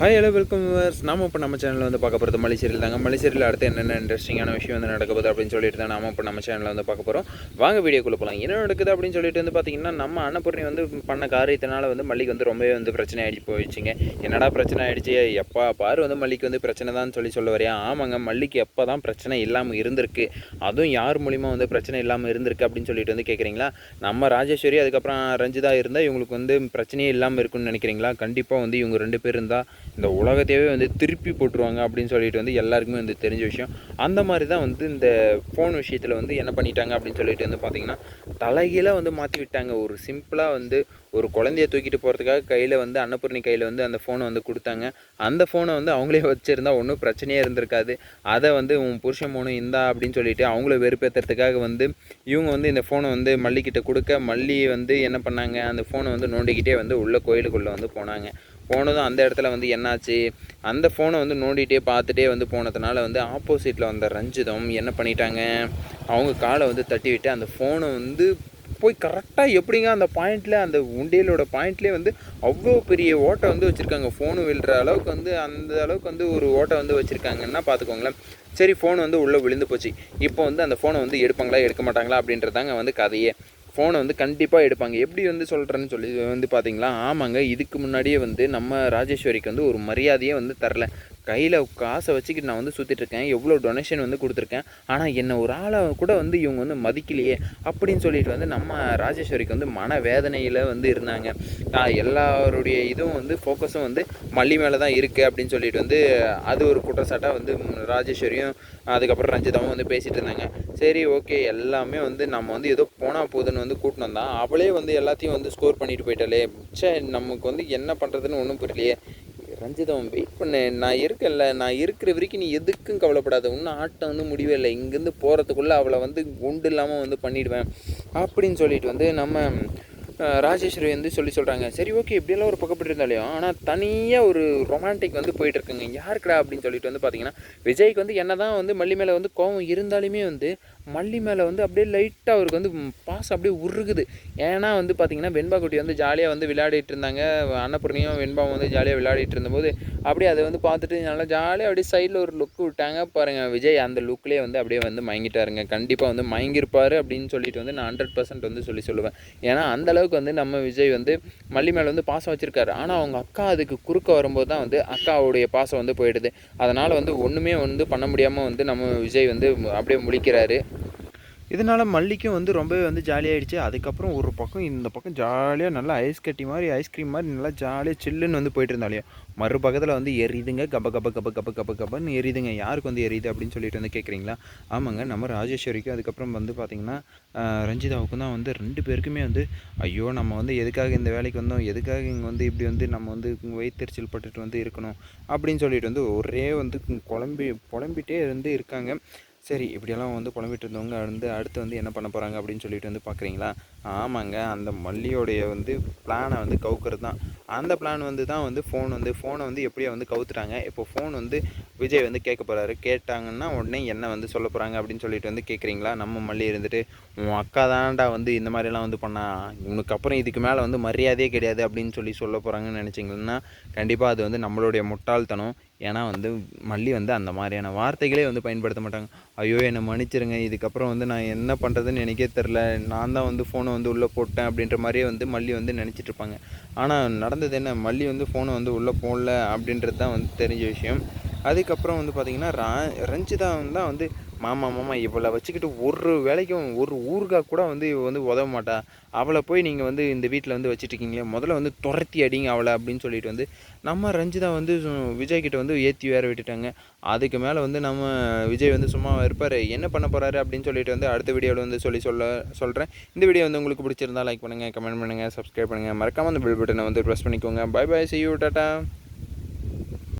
Hi hello welcome viewers நாம இப்போ நம்ம சேனலில் வந்து பார்க்க போகிறது மலைசேரியில் தாங்க. மலைசேரியில் அடுத்து என்னென்ன இன்ட்ரெஸ்டிங்கான விஷயம் வந்து நடக்க போகுது அப்படின்னு சொல்லிட்டு தான் நாம இப்போ நம்ம சேனலில் வந்து பார்க்க போகிறோம் வாங்க வீடியோக்குள்ளே போகலாம் என்ன நடக்குது அப்படின்னு சொல்லிட்டு வந்து பார்த்தீங்கன்னா நம்ம அன்னபூர்ணி வந்து பண்ண காரியத்தினால வந்து மல்லிக்கு வந்து ரொம்பவே வந்து பிரச்சனை ஆகிடுச்சு போயிடுச்சுங்க. என்னடா பிரச்சனை ஆகிடுச்சு எப்பா பாரு வந்து மல்லிக்கு வந்து பிரச்சனை தான் சொல்லி சொல்ல வரையா? ஆமாங்க மல்லிக்கு எப்போ தான் பிரச்சனை இல்லாமல் இருந்திருக்கு? அதுவும் யார் மூலிமா வந்து பிரச்சனை இல்லாமல் இருந்திருக்கு அப்படின்னு சொல்லிட்டு வந்து கேட்குறீங்களா நம்ம ராஜேஸ்வரி அதுக்கப்புறம் ரஞ்சிதா இருந்தால் இவங்களுக்கு வந்து பிரச்சனையே இல்லாமல் இருக்குன்னு நினைக்கிறீங்களா? கண்டிப்பாக வந்து இவங்க ரெண்டு பேர் இருந்தால் இந்த உலகத்தையே வந்து திருப்பி போட்டுருவாங்க அப்படின்னு சொல்லிட்டு வந்து எல்லாருக்குமே வந்து தெரிஞ்ச விஷயம். அந்த மாதிரி தான் வந்து இந்த ஃபோன் விஷயத்தில் வந்து என்ன பண்ணிட்டாங்க அப்படின்னு சொல்லிட்டு வந்து பார்த்தீங்கன்னா தலைகீழாக வந்து மாற்றி விட்டாங்க. ஒரு சிம்பிளாக வந்து ஒரு குழந்தைய தூக்கிட்டு போகிறதுக்காக கையில் வந்து அன்னபூர்ணி கையில் வந்து அந்த ஃபோனை வந்து கொடுத்தாங்க. அந்த ஃபோனை வந்து அவங்களே வச்சுருந்தா ஒன்றும் பிரச்சனையே இருந்திருக்காது. அதை வந்து உன் புருஷன் ஃபோனு இந்தா அப்படின்னு சொல்லிட்டு அவங்கள வெறுப்பேற்றுறதுக்காக வந்து இவங்க வந்து இந்த ஃபோனை வந்து மல்லிக்கிட்ட கொடுக்க மல்லி வந்து என்ன பண்ணாங்க அந்த ஃபோனை வந்து நோண்டிக்கிட்டே வந்து உள்ள கோயிலுக்குள்ளே வந்து போனாங்க. போனதும் அந்த இடத்துல வந்து என்னாச்சு? அந்த ஃபோனை வந்து நோண்டிகிட்டே பார்த்துட்டே வந்து போனதுனால வந்து ஆப்போசிட்டில் வந்த ரஞ்சிதம் என்ன பண்ணிட்டாங்க? அவங்க காலை வந்து தட்டி விட்டு அந்த ஃபோனை வந்து போய் கரெக்டாக எப்படிங்க அந்த பாயிண்டில் அந்த உண்டியலோட பாயிண்ட்லேயே வந்து அவ்வளோ பெரிய ஓட்டை வந்து வச்சுருக்காங்க. ஃபோனு விழுற அளவுக்கு வந்து அந்த அளவுக்கு வந்து ஒரு ஓட்டை வந்து வச்சுருக்காங்கன்னா பார்த்துக்கோங்களேன். சரி ஃபோன் வந்து உள்ளே விழுந்து போச்சு. இப்போ வந்து அந்த ஃபோனை வந்து எடுப்பாங்களா எடுக்க மாட்டாங்களா அப்படின்றதாங்க வந்து கதையே. ஃபோனை வந்து கண்டிப்பாக எடுப்பாங்க. எப்படி வந்து சொல்கிறேன்னு சொல்லி வந்து பார்த்தீங்களா ஆமாங்க இதுக்கு முன்னாடியே வந்து நம்ம ராஜேஸ்வரிக்கு வந்து ஒரு மரியாதையே வந்து தரல. கையில் காசை வச்சுக்கிட்டு நான் வந்து சுற்றிட்டு இருக்கேன் எவ்வளோ டொனேஷன் வந்து கொடுத்துருக்கேன். ஆனால் என்னை ஒரு ஆளை கூட வந்து இவங்க வந்து மதிக்கலையே அப்படின்னு சொல்லிட்டு வந்து நம்ம ராஜேஸ்வரிக்கு வந்து மன வேதனையில் வந்து இருந்தாங்க. எல்லாருடைய இதுவும் வந்து ஃபோக்கஸும் வந்து மல்லி மேலே தான் இருக்குது அப்படின்னு சொல்லிட்டு வந்து அது ஒரு குற்றச்சாட்டாக வந்து ராஜேஸ்வரியும் அதுக்கப்புறம் ரஞ்சிதாவும் வந்து பேசிகிட்டு இருந்தாங்க. சரி ஓகே எல்லாமே வந்து நம்ம வந்து ஏதோ போனால் போதுன்னு வந்து கூட்டினோம் தான் அவளே வந்து எல்லாத்தையும் வந்து ஸ்கோர் பண்ணிட்டு போயிட்டாலே சே நமக்கு வந்து என்ன பண்ணுறதுன்னு ஒன்றும் புரியலையே. ரஞ்சிதம் வெயிட் பண்ண. நான் இருக்கல நான் இருக்கிற வரைக்கும் நீ எதுக்கும் கவலைப்படாத. இன்னும் ஆட்டம் வந்து முடிவே இல்லை. இங்கேருந்து போகிறதுக்குள்ளே அவளை வந்து குண்டு இல்லாமல் வந்து பண்ணிடுவேன். அப்படின்னு சொல்லிட்டு வந்து நம்ம ராஜேஸ்வரி வந்து சொல்லி சொல்கிறாங்க சரி ஓகே இப்படியெல்லாம் ஒரு பக்கப்பட்டு இருந்தாலையும் ஆனால் தனியாக ஒரு ரொமான்டிக் வந்து போயிட்டுருக்குங்க. யாருக்குடா அப்படின்னு சொல்லிட்டு வந்து பார்த்தீங்கன்னா விஜய்க்கு வந்து என்ன தான் வந்து மல்லி மேலே வந்து கோவம் இருந்தாலுமே வந்து மல்லி மேலே வந்து அப்படியே லைட்டாக அவருக்கு வந்து பாசம் அப்படியே உருகுது. ஏன்னா வந்து பார்த்தீங்கன்னா வெண்பாகுட்டி வந்து ஜாலியாக வந்து விளையாடிட்டு இருந்தாங்க. அன்னபூர்ணியும் வெண்பாவும் வந்து ஜாலியாக விளையாடிட்டு இருந்தபோது அப்படியே அதை வந்து பார்த்துட்டு நல்லா ஜாலியாக அப்படியே சைடில் ஒரு லுக் விட்டாங்க. பாருங்கள் விஜய் அந்த லுக்லேயே வந்து அப்படியே வந்து மயங்கிட்டாருங்க. கண்டிப்பாக வந்து மயங்கியிருப்பார் அப்படின்னு சொல்லிட்டு வந்து நான் ஹண்ட்ரட் பர்சன்ட் வந்து சொல்லி சொல்லுவேன். ஏன்னா அந்த அளவுக்கு வந்து நம்ம விஜய் வந்து மல்லி மேலே வந்து பாசம் வச்சுருக்காரு. ஆனால் அவங்க அக்கா அதுக்கு குறுக்க வரும்போது தான் வந்து அக்காவுடைய பாசம் வந்து போயிடுது. அதனால் வந்து ஒன்றுமே வந்து பண்ண முடியாமல் வந்து நம்ம விஜய் வந்து அப்படியே முழிக்கிறாரு. இதனால் மல்லிக்கும் வந்து ரொம்பவே வந்து ஜாலியாகிடுச்சு அதுக்கப்புறம் ஒரு பக்கம் இந்த பக்கம் ஜாலியாக நல்லா ஐஸ் கட்டி மாதிரி ஐஸ்கிரீம் மாதிரி நல்லா ஜாலியாக சில்லுன்னு வந்து போயிட்டு இருந்தாலையும் மறு பக்கத்தில் வந்து எரியுதுங்க கப கப கப கப கப கபன்னு எரியுதுங்க யாருக்கு வந்து எரியுது அப்படின்னு சொல்லிட்டு வந்து கேட்குறீங்களா ஆமாங்க. நம்ம ராஜேஸ்வரிக்கும் அதுக்கப்புறம் வந்து பார்த்திங்கன்னா ரஞ்சிதாவுக்கும் தான் வந்து ரெண்டு பேருக்குமே வந்து ஐயோ நம்ம வந்து எதுக்காக இந்த வேலைக்கு வந்தோம்? எதுக்காக இங்கே வந்து இப்படி வந்து நம்ம வந்து வயிற்றுச்சல் பட்டுட்டு வந்து இருக்கணும்? அப்படின்னு சொல்லிட்டு வந்து ஒரே வந்து குழம்பி புலம்பிட்டே வந்து இருக்காங்க. சரி இப்படியெல்லாம் வந்து புலம்பிட்டு இருந்தவங்க வந்து அடுத்து வந்து என்ன பண்ண போகிறாங்க அப்படின்னு சொல்லிட்டு வந்து பார்க்குறீங்களா ஆமாங்க அந்த மல்லியோடைய வந்து பிளானை வந்து கவுக்கிறது தான் அந்த பிளான் வந்து தான் வந்து ஃபோன் வந்து ஃபோனை வந்து எப்படியோ வந்து கவுத்துட்டாங்க? இப்போ ஃபோன் வந்து விஜய் வந்து கேட்க போகிறாரு கேட்டாங்கன்னா உடனே என்ன வந்து சொல்ல போகிறாங்க அப்படின்னு சொல்லிட்டு வந்து கேட்குறீங்களா நம்ம மல்லி இருந்துட்டு உன் அக்கா தான்டா வந்து இந்த மாதிரிலாம் வந்து பண்ணா. உனக்கு அப்புறம் இதுக்கு மேலே வந்து மரியாதையே கிடையாது அப்படின்னு சொல்லி சொல்ல போகிறாங்கன்னு நினச்சிங்கன்னா கண்டிப்பாக அது வந்து நம்மளுடைய முட்டாள்தனம். ஏன்னா வந்து மல்லி வந்து அந்த மாதிரியான வார்த்தைகளே வந்து பயன்படுத்த மாட்டாங்க. ஐயோ என்னை மன்னிச்சிருங்க இதுக்கப்புறம் வந்து நான் என்ன பண்ணுறதுன்னு எனக்கே தெரில நான் தான் வந்து ஃபோனை வந்து உள்ளே போட்டேன் அப்படின்ற மாதிரியே வந்து மல்லி வந்து நினச்சிட்ருப்பாங்க ஆனால் நடந்தது என்ன? மல்லி வந்து ஃபோனை வந்து உள்ளே போடல அப்படின்றது தான் வந்து தெரிஞ்ச விஷயம். அதுக்கப்புறம் வந்து பார்த்திங்கன்னா ரா ரஞ்சிதா தான் வந்து மாமா மாமா இவளை வச்சுக்கிட்டு ஒரு வேலைக்கும் ஒரு ஊருக்காக கூட வந்து இவ வந்து உதவ மாட்டா. அவளை போய் நீங்கள் வந்து இந்த வீட்டில் வந்து வச்சுட்டுருக்கீங்களே முதல்ல வந்து துரத்தி அடிங்க அவளை அப்படின்னு சொல்லிட்டு வந்து நம்ம ரஞ்சிதா வந்து விஜய்கிட்ட விஜய் வந்து ஏற்றி வேற விட்டுட்டாங்க. அதுக்கு மேலே வந்து நம்ம விஜய் வந்து சும்மா இருப்பார். என்ன பண்ண போகிறாரு அப்படின்னு சொல்லிட்டு வந்து அடுத்த வீடியோவில் வந்து சொல்லி சொல்ல சொல்கிறேன் இந்த வீடியோ வந்து உங்களுக்கு பிடிச்சிருந்தா லைக் பண்ணுங்கள் கமெண்ட் பண்ணுங்கள் சப்ஸ்கிரைப் பண்ணுங்கள் மறக்காமல் அந்த பெல் பட்டனை வந்து ப்ரெஸ் பண்ணிக்கோங்க. Bye bye see you tata